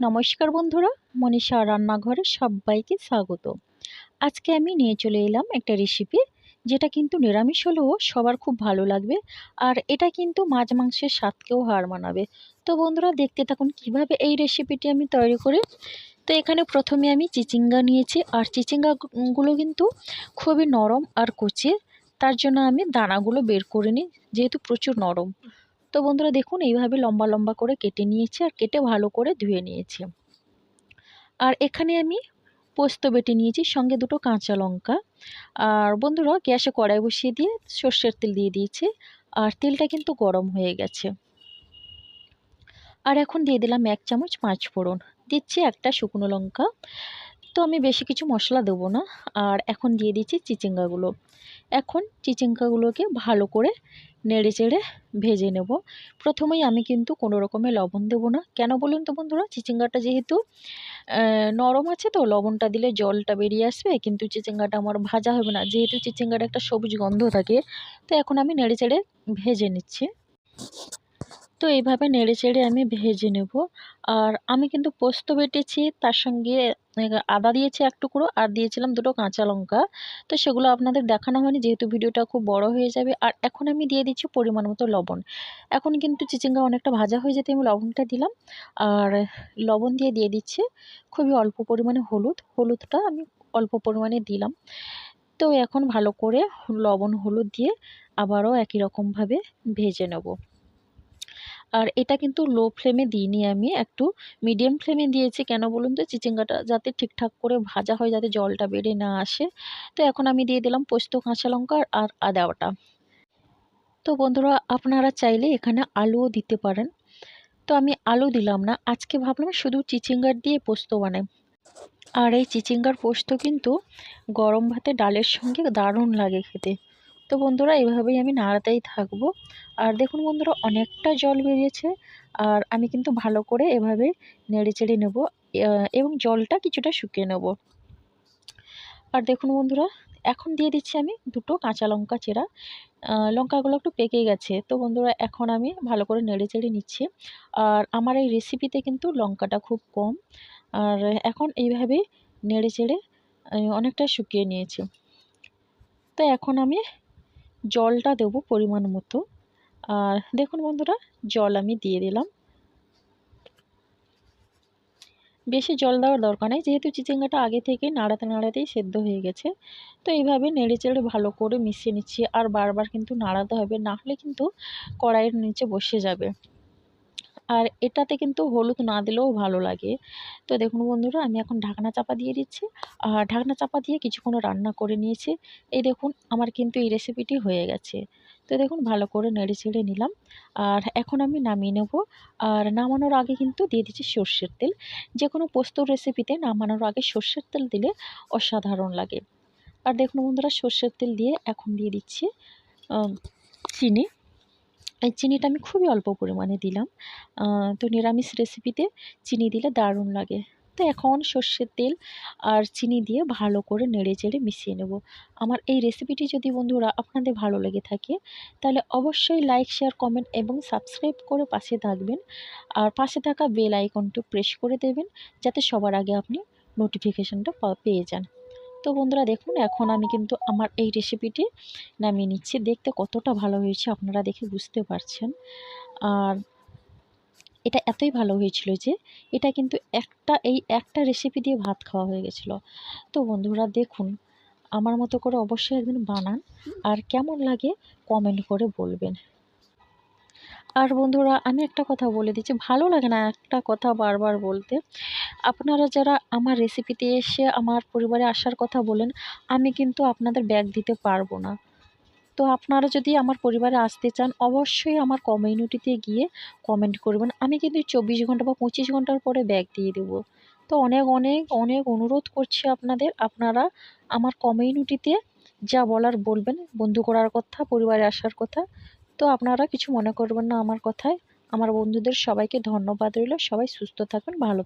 নমস্কার বন্ধুরা, মনীষা রান্নাঘরে সবাইকে স্বাগত। আজকে আমি নিয়ে চলে এলাম একটা রেসিপি যেটা কিন্তু নিরামিষ হলেও সবার খুব ভালো লাগবে আর এটা কিন্তু মাছ মাংসের স্বাদকেও হার মানাবে। তো বন্ধুরা, দেখতে থাকুন কীভাবে এই রেসিপিটি আমি তৈরি করি। তো এখানে প্রথমে আমি চিচিঙ্গা নিয়েছি আর চিচিঙ্গাগুলো কিন্তু খুবই নরম আর কচি তার জন্য আমি দানাগুলো বের করে নিই, যেহেতু প্রচুর নরম। তো বন্ধুরা দেখুন, এইভাবে লম্বা লম্বা করে কেটে নিয়েছি আর কেটে ভালো করে ধুয়ে নিয়েছি। আর এখানে আমি পোস্ত বেটে নিয়েছি, সঙ্গে দুটো কাঁচা লঙ্কা। আর বন্ধুরা গ্যাসে কড়াই বসিয়ে দিয়ে সর্ষের তেল দিয়ে দিয়েছি, আর তেলটা কিন্তু গরম হয়ে গেছে। আর এখন দিয়ে দিলাম এক চামচ পাঁচ ফোড়ন। দিচ্ছি একটা শুকনো লঙ্কা। তো আমি বেশি কিছু মশলা দেবো না। আর এখন দিয়ে দিচ্ছি চিচিঙ্গাগুলো। এখন চিচিঙ্গাগুলোকে ভালো করে নেড়ে চেড়ে ভেজে নেব। প্রথমেই আমি কিন্তু কোনো রকমের লবণ দেবো না। কেন বলুন তো বন্ধুরা, চিচিঙ্গাটা যেহেতু নরম আছে তো, লবণটা দিলে জলটা বেরিয়ে আসবে। কিন্তু চিচিঙ্গাটা আমার ভাজা হবে না। যেহেতু চিচিঙ্গাটা একটা সবুজ গন্ধ থাকে, তো এখন আমি নেড়ে চেড়ে ভেজে নিচ্ছি। তো এইভাবে নেড়ে চেড়ে আমি ভেজে নেব। আর আমি কিন্তু পোস্ত বেটেছি, তার সঙ্গে আদা দিয়েছি এক টুকরো আর দিয়েছিলাম দুটো কাঁচা লঙ্কা। তো সেগুলো আপনাদের দেখানো হয়নি, যেহেতু ভিডিওটা খুব বড় হয়ে যাবে। আর এখন আমি দিয়ে দিচ্ছি পরিমাণ মতো লবণ। এখন কিন্তু চিচিঙ্গা অনেকটা ভাজা হয়ে যেতে আমি লবণটা দিলাম। আর লবণ দিয়ে দিয়ে দিচ্ছি খুবই অল্প পরিমাণে হলুদ। হলুদটা আমি অল্প পরিমাণে দিলাম। তো এখন ভালো করে লবণ হলুদ দিয়ে আবারও একই রকমভাবে ভেজে নেব। আর এটা কিন্তু লো ফ্লেমে দিইনি আমি, একটু মিডিয়াম ফ্লেমে দিয়েছি। কেন বলুন তো? চিচিঙ্গাটা যাতে ঠিকঠাক করে ভাজা হয়, যাতে জলটা বেড়ে না আসে। তো এখন আমি দিয়ে দিলাম পোস্ত কাঁচা লঙ্কা আর আদা বাটা। তো বন্ধুরা, আপনারা চাইলে এখানে আলুও দিতে পারেন। তো আমি আলু দিলাম না, আজকে ভাবলাম শুধু চিচিঙ্গার দিয়ে পোস্ত বানাই। আর এই চিচিঙ্গার পোস্ত কিন্তু গরম ভাতে ডালের সঙ্গে দারুণ লাগে খেতে। তো বন্ধুরা, এভাবেই আমি নাড়াতেই থাকব। আর দেখুন বন্ধুরা, অনেকটা জল বেরিয়েছে। আর আমি কিন্তু ভালো করে এভাবে নেড়ে চেড়ে নেব এবং জলটা কিছুটা শুকিয়ে নেব। আর দেখুন বন্ধুরা, এখন দিয়ে দিচ্ছি আমি দুটো কাঁচা লঙ্কা চেরা। লঙ্কাগুলো একটু পেকে গেছে। তো বন্ধুরা, এখন আমি ভালো করে নেড়ে চেড়ে নিচ্ছি। আর আমার এই রেসিপিতে কিন্তু লঙ্কাটা খুব কম। আর এখন এইভাবে নেড়ে চেড়ে অনেকটা শুকিয়ে নিয়েছি। তো এখন আমি জলটা দেব পরিমাণ মতো। আর দেখুন বন্ধুরা, জল আমি দিয়ে দিলাম। বেশি জল দেওয়ার দরকার নেই, যেহেতু চিচিঙ্গাটা আগে থেকে নাড়াতে নাড়াতেই সেদ্ধ হয়ে গেছে। তো এইভাবে নেড়ে চেড়ে ভালো করে মিশিয়ে নিচ্ছি, আর বারবার কিন্তু নাড়াতে হবে, না হলে কিন্তু কড়াইয়ের নিচে বসে যাবে। আর এটাতে কিন্তু হলুদ না দিলেও ভালো লাগে। তো দেখুন বন্ধুরা, আমি এখন ঢাকনা চাপা দিয়ে দিচ্ছি। আর ঢাকনা চাপা দিয়ে কিছুক্ষণ রান্না করে নিয়েছি। এই দেখুন, আমার কিন্তু এই রেসিপিটি হয়ে গেছে। তো দেখুন, ভালো করে নেড়ে ছেড়ে নিলাম। আর এখন আমি নামিয়ে নেব। আর নামানোর আগে কিন্তু দিয়ে দিচ্ছি সর্ষের তেল। যে কোনো পোস্তর রেসিপিতে নামানোর আগে সর্ষের তেল দিলে অসাধারণ লাগে। আর দেখুন বন্ধুরা, সর্ষের তেল দিয়ে এখন দিয়ে দিচ্ছি চিনি। চিনিটা আমি খুবই অল্প পরিমাণে দিলাম। তো নিরামিষ রেসিপিতে চিনি দিলে দারুণ লাগে। তো এখন সর্ষের তেল আর চিনি দিয়ে ভালো করে নেড়ে চেড়ে মিশিয়ে নেব। আমার এই রেসিপিটি যদি বন্ধুরা আপনাদের ভালো লেগে থাকে, তাহলে অবশ্যই লাইক শেয়ার কমেন্ট এবং সাবস্ক্রাইব করে পাশে থাকবেন। আর পাশে থাকা বেল আইকনটি প্রেস করে দেবেন, যাতে সবার আগে আপনি নোটিফিকেশানটা পেয়ে যান। তো বন্ধুরা দেখুন, এখন আমি কিন্তু আমার এই রেসিপিটি নামিয়ে নিচ্ছি। দেখতে কতটা ভালো হয়েছে আপনারা দেখে বুঝতে পারছেন। আর এটা এতই ভালো হয়েছিল যে, এটা কিন্তু একটা, এই একটা রেসিপি দিয়ে ভাত খাওয়া হয়ে গেছিল। তো বন্ধুরা দেখুন, আমার মতো করে অবশ্যই একদিন বানান। আর কেমন লাগে কমেন্ট করে বলবেন। আর বন্ধুরা, আমি একটা কথা বলে দিচ্ছি। ভালো লাগে না একটা কথা বারবার বলতে। আপনারা যারা আমার রেসিপিতে এসে আমার পরিবারে আসার কথা বলেন, আমি কিন্তু আপনাদের ব্যাগ দিতে পারব না। তো আপনারা যদি আমার পরিবারে আসতে চান, অবশ্যই আমার কমিউনিটিতে গিয়ে কমেন্ট করবেন। আমি কিন্তু চব্বিশ ঘণ্টা বা পঁচিশ ঘণ্টার পরে ব্যাগ দিয়ে দেবো। তো অনেক অনেক অনেক অনুরোধ করছি আপনাদের। আপনারা আমার কমিউনিটিতে যা বলার বলবেন। বন্ধু করার কথা, পরিবারে আসার কথা। তো আপনারা কিছু মনে করবেন না আমার কথায়। আমার বন্ধুদের সবাইকে ধন্যবাদ রইল। সবাই সুস্থ থাকুন, ভালো